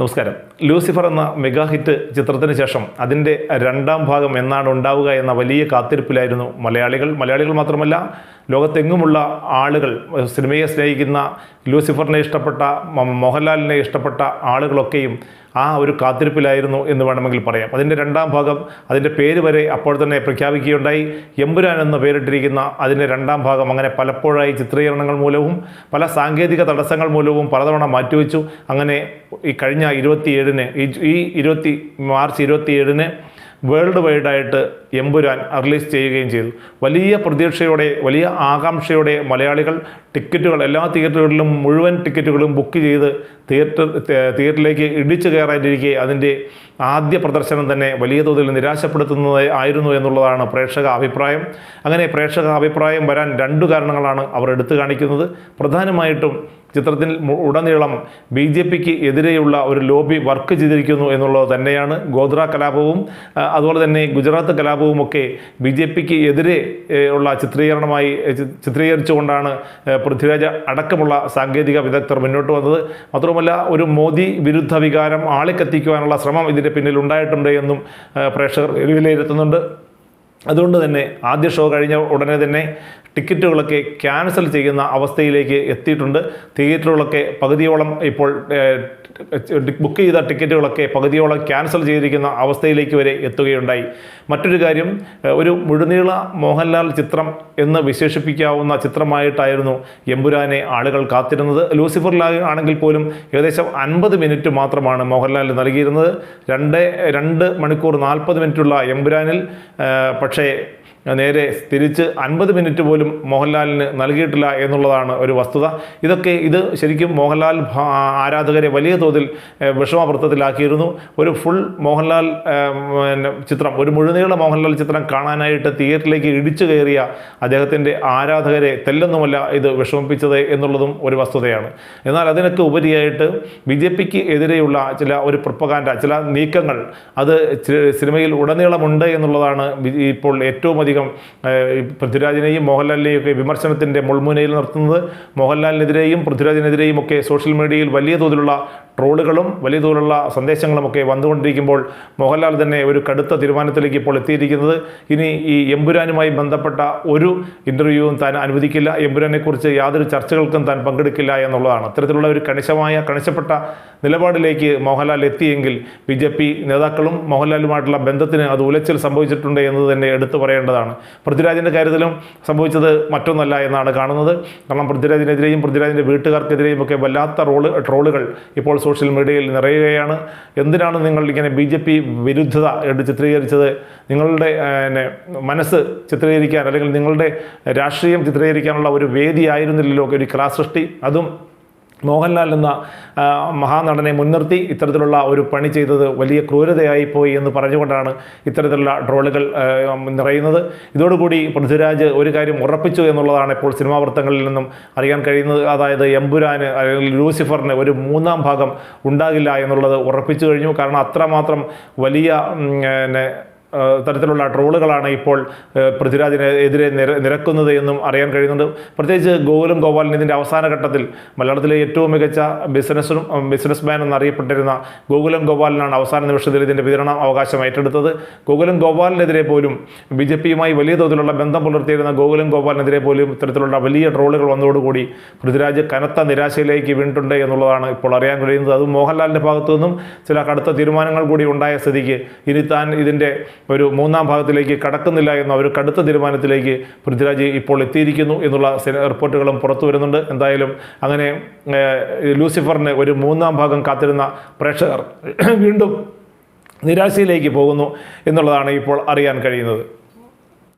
നമസ്കാരം. ലൂസിഫർ എന്ന mega hit ചിത്രത്തിന് ശേഷം അതിന്റെ രണ്ടാം ഭാഗം എന്നാണ് ഉണ്ടാവുക എന്ന വലിയ കാത്തിരിപ്പിലായിരുന്നു മലയാളികൾ. മലയാളികൾ മാത്രമല്ല ലോകത്തെങ്ങുമുള്ള ആളുകൾ സിനിമയെ സ്നേഹിക്കുന്ന ലൂസിഫറിനെ ഇഷ്ടപ്പെട്ട മോഹൻലാലിനെ ഇഷ്ടപ്പെട്ട ആളുകളൊക്കെയും ആ ഒരു കാത്തിരിപ്പിലായിരുന്നു എന്ന് വേണമെങ്കിൽ പറയാം. അതിന്റെ രണ്ടാം ഭാഗം അതിന്റെ പേര് വരെ അപ്പോൾ തന്നെ പ്രഖ്യാപിക്കുകയുണ്ടായി. എമ്പുരാൻ എന്ന് പേരിട്ടിരിക്കുന്ന അതിന്റെ രണ്ടാം ഭാഗം അങ്ങനെ പലപ്പോഴായി ചിത്രീകരണങ്ങൾ മൂലവും പല സാങ്കേതിക തടസ്സങ്ങൾ മൂലവും പലതവണ മാറ്റിവെച്ചു. അങ്ങനെ ഈ കഴിഞ്ഞ ഇരുപത്തിയേഴിന് ഈ ഇരുപത്തി മാർച്ച് ഇരുപത്തിയേഴിന് വേൾഡ് വൈഡായിട്ട് എമ്പുരാൻ റിലീസ് ചെയ്യുകയും ചെയ്തു. വലിയ പ്രതീക്ഷയോടെ വലിയ ആകാംക്ഷയോടെ മലയാളികൾ ടിക്കറ്റുകൾ എല്ലാ തിയേറ്ററുകളിലും മുഴുവൻ ടിക്കറ്റുകളും ബുക്ക് ചെയ്ത് തിയേറ്റർ തിയേറ്ററിലേക്ക് ഇടിച്ചു കയറാനിരിക്കെ അതിന്റെ ആദ്യ പ്രദർശനം തന്നെ വലിയ തോതിൽ നിരാശപ്പെടുത്തുന്നത് ആയിരുന്നു എന്നുള്ളതാണ് പ്രേക്ഷക അഭിപ്രായം. അങ്ങനെ പ്രേക്ഷക അഭിപ്രായം വരാൻ രണ്ടു കാരണങ്ങളാണ് അവർ എടുത്തു കാണിക്കുന്നത്. പ്രധാനമായിട്ടും ചിത്രത്തിൽ ഉടനീളം ബി ജെ പിക്ക് എതിരെയുള്ള ഒരു ലോബി വർക്ക് ചെയ്തിരിക്കുന്നു എന്നുള്ളത് തന്നെയാണ് ഗോദ്ര കലാപവും അതുപോലെ തന്നെ ഗുജറാത്ത് കലാപവുമൊക്കെ ബി ജെ പിക്ക് എതിരെ ഉള്ള ചിത്രീകരണമായി ചിത്രീകരിച്ചുകൊണ്ടാണ് പൃഥ്വിരാജ് അടക്കമുള്ള സാങ്കേതിക വിദഗ്ധർ മുന്നോട്ട് വന്നത്. മാത്രവുമല്ല ഒരു മോദി വിരുദ്ധ വികാരം ആളിക്കത്തിക്കുവാനുള്ള ശ്രമം ഇതിന്റെ പിന്നിൽ ഉണ്ടായിട്ടുണ്ട് എന്നും പ്രേക്ഷകർ വിലയിരുത്തുന്നുണ്ട് അതുകൊണ്ട് തന്നെ ആദ്യ ഷോ കഴിഞ്ഞ ഉടനെ തന്നെ ടിക്കറ്റുകളൊക്കെ ക്യാൻസൽ ചെയ്യുന്ന അവസ്ഥയിലേക്ക് എത്തിയിട്ടുണ്ട്. തിയേറ്ററുകളൊക്കെ പകുതിയോളം ഇപ്പോൾ ബുക്ക് ചെയ്ത ടിക്കറ്റുകളൊക്കെ പകുതിയോളം ക്യാൻസൽ ചെയ്തിരിക്കുന്ന അവസ്ഥയിലേക്ക് വരെ എത്തുകയുണ്ടായി. മറ്റൊരു കാര്യം ഒരു മുഴുനീള മോഹൻലാൽ ചിത്രം എന്ന് വിശേഷിപ്പിക്കാവുന്ന ചിത്രമായിട്ടായിരുന്നു എമ്പുരാനെ ആളുകൾ കാത്തിരുന്നത്. ലൂസിഫറിലാ ആണെങ്കിൽ പോലും ഏകദേശം അൻപത് മിനിറ്റ് മാത്രമാണ് മോഹൻലാൽ നൽകിയിരുന്നത്. രണ്ട് രണ്ട് മണിക്കൂർ നാൽപ്പത് മിനിറ്റുള്ള എമ്പുരാനിൽ പക്ഷേ നേരെ തിരിച്ച് അൻപത് മിനിറ്റ് പോലും മോഹൻലാലിന് നൽകിയിട്ടില്ല എന്നുള്ളതാണ് ഒരു വസ്തുത. ഇതൊക്കെ ഇത് ശരിക്കും മോഹൻലാൽ ആരാധകരെ വലിയ തോതിൽ വിഷമവൃത്തത്തിലാക്കിയിരുന്നു ഒരു ഫുൾ മോഹൻലാൽ ചിത്രം ഒരു മുഴുനീള മോഹൻലാൽ ചിത്രം കാണാനായിട്ട് തിയേറ്ററിലേക്ക് ഇടിച്ചു കയറിയ അദ്ദേഹത്തിന്റെ ആരാധകരെ തെല്ലൊന്നുമല്ല ഇത് വിഷമിപ്പിച്ചത് എന്നുള്ളതും ഒരു വസ്തുതയാണ്. എന്നാൽ അതിനൊക്കെ ഉപരിയായിട്ട് ബി ജെ പിക്ക് എതിരെയുള്ള ചില ഒരു പ്രൊപ്പകാൻഡ ചില നീക്കങ്ങൾ അത് സിനിമയിൽ ഉടനീളമുണ്ട് എന്നുള്ളതാണ് ഇപ്പോൾ ഏറ്റവും അധികം പൃഥ്വിരാജിനെയും മോഹൻലാലിനെയും ഒക്കെ വിമർശനത്തിന്റെ മുൾമുനയിൽ നിർത്തുന്നത്. മോഹൻലാലിനെതിരെയും പൃഥ്വിരാജിനെതിരെയും ഒക്കെ സോഷ്യൽ മീഡിയയിൽ വലിയ തോതിലുള്ള ട്രോളുകളും വലിയ തോതിലുള്ള സന്ദേശങ്ങളുമൊക്കെ വന്നുകൊണ്ടിരിക്കുമ്പോൾ മോഹൻലാൽ തന്നെ ഒരു കടുത്ത തീരുമാനത്തിലേക്ക് ഇപ്പോൾ എത്തിയിരിക്കുന്നത്. ഇനി ഈ എമ്പുരാനുമായി ബന്ധപ്പെട്ട ഒരു ഇന്റർവ്യൂവും താൻ അനുവദിക്കില്ല. എമ്പുരാനെക്കുറിച്ച് യാതൊരു ചർച്ചകൾക്കും താൻ പങ്കെടുക്കില്ല എന്നുള്ളതാണ്. അത്തരത്തിലുള്ള ഒരു കണിശമായ കണിശപ്പെട്ട നിലപാടിലേക്ക് മോഹൻലാൽ എത്തിയെങ്കിൽ ബി ജെ പി നേതാക്കളും മോഹൻലാലുമായിട്ടുള്ള ബന്ധത്തിന് അത് ഉലച്ചിൽ സംഭവിച്ചിട്ടുണ്ട് എന്ന് തന്നെ എടുത്തു പറയേണ്ടതാണ്. പൃഥ്വിരാജിന്റെ കാര്യത്തിലും സംഭവിച്ചത് മറ്റൊന്നല്ല എന്നാണ് കാണുന്നത്. കാരണം പൃഥ്വിരാജിനെതിരെയും പൃഥ്വിരാജിന്റെ വീട്ടുകാർക്കെതിരെയും ഒക്കെ വല്ലാത്ത റോൾ ട്രോളുകൾ ഇപ്പോൾ സോഷ്യൽ മീഡിയയിൽ നിറയുകയാണ്. എന്തിനാണ് നിങ്ങൾ ഇങ്ങനെ ബി ജെ പി വിരുദ്ധത എടുത്ത് ചിത്രീകരിച്ചത്? നിങ്ങളുടെ പിന്നെ മനസ്സ് ചിത്രീകരിക്കാൻ അല്ലെങ്കിൽ നിങ്ങളുടെ രാഷ്ട്രീയം ചിത്രീകരിക്കാനുള്ള ഒരു വേദിയായിരുന്നില്ലല്ലോ ഒരു ക്ലാസ് സൃഷ്ടി. അതും മോഹൻലാൽ എന്ന മഹാനടനെ മുൻനിർത്തി ഇത്തരത്തിലുള്ള ഒരു പണി ചെയ്തത് വലിയ ക്രൂരതയായി പോയി എന്ന് പറഞ്ഞുകൊണ്ടാണ് ഇത്തരത്തിലുള്ള ട്രോളുകൾ നിറയുന്നത്. ഇതോടുകൂടി പൃഥ്വിരാജ് ഒരു കാര്യം ഉറപ്പിച്ചു എന്നുള്ളതാണ് ഇപ്പോൾ സിനിമാ വൃത്തങ്ങളിൽ നിന്നും അറിയാൻ കഴിയുന്നത്. അതായത് എമ്പുരാന് അല്ലെങ്കിൽ ലൂസിഫറിന് ഒരു മൂന്നാം ഭാഗം ഉണ്ടാകില്ല എന്നുള്ളത് ഉറപ്പിച്ചു കഴിഞ്ഞു. കാരണം അത്രമാത്രം വലിയ തരത്തിലുള്ള ട്രോളുകളാണ് ഇപ്പോൾ പൃഥ്വിരാജിനെ എതിരെ നിര നിരക്കുന്നത് എന്നും അറിയാൻ കഴിയുന്നുണ്ട്. പ്രത്യേകിച്ച് ഗോകുലും ഗോപാലൻ ഇതിന്റെ അവസാന ഘട്ടത്തിൽ മലയാളത്തിലെ ഏറ്റവും മികച്ച ബിസിനസ്സും ബിസിനസ് മാൻ എന്നറിയപ്പെട്ടിരുന്ന ഗോകുലം ഗോപാലനാണ് അവസാന നിമിഷത്തിൽ ഇതിന്റെ വിതരണ അവകാശം ഏറ്റെടുത്തത്. ഗോകുലം ഗോപാലിനെതിരെ പോലും ബി ജെ പിയുമായി വലിയ തോതിലുള്ള ബന്ധം പുലർത്തിയിരുന്ന ഗോകുലം ഗോപാലിനെതിരെ പോലും ഇത്തരത്തിലുള്ള വലിയ ട്രോളുകൾ വന്നതോടുകൂടി പൃഥ്വിരാജ് കനത്ത നിരാശയിലേക്ക് വീണിട്ടുണ്ട് എന്നുള്ളതാണ് ഇപ്പോൾ അറിയാൻ കഴിയുന്നത്. അതും മോഹൻലാലിന്റെ ഭാഗത്തു നിന്നും ചില കടുത്ത തീരുമാനങ്ങൾ കൂടി ഉണ്ടായ സ്ഥിതിക്ക് ഇനി താൻ ഇതിന്റെ ഒരു മൂന്നാം ഭാഗത്തിലേക്ക് കടക്കുന്നില്ല എന്ന ഒരു കടുത്ത തീരുമാനത്തിലേക്ക് പൃഥ്വിരാജ് ഇപ്പോൾ എത്തിയിരിക്കുന്നു എന്നുള്ള റിപ്പോർട്ടുകളും പുറത്തു വരുന്നുണ്ട്. എന്തായാലും അങ്ങനെ ലൂസിഫറിന് ഒരു മൂന്നാം ഭാഗം കാത്തിരുന്ന പ്രേക്ഷകർ വീണ്ടും നിരാശയിലേക്ക് പോകുന്നു എന്നുള്ളതാണ് ഇപ്പോൾ അറിയാൻ കഴിയുന്നത്.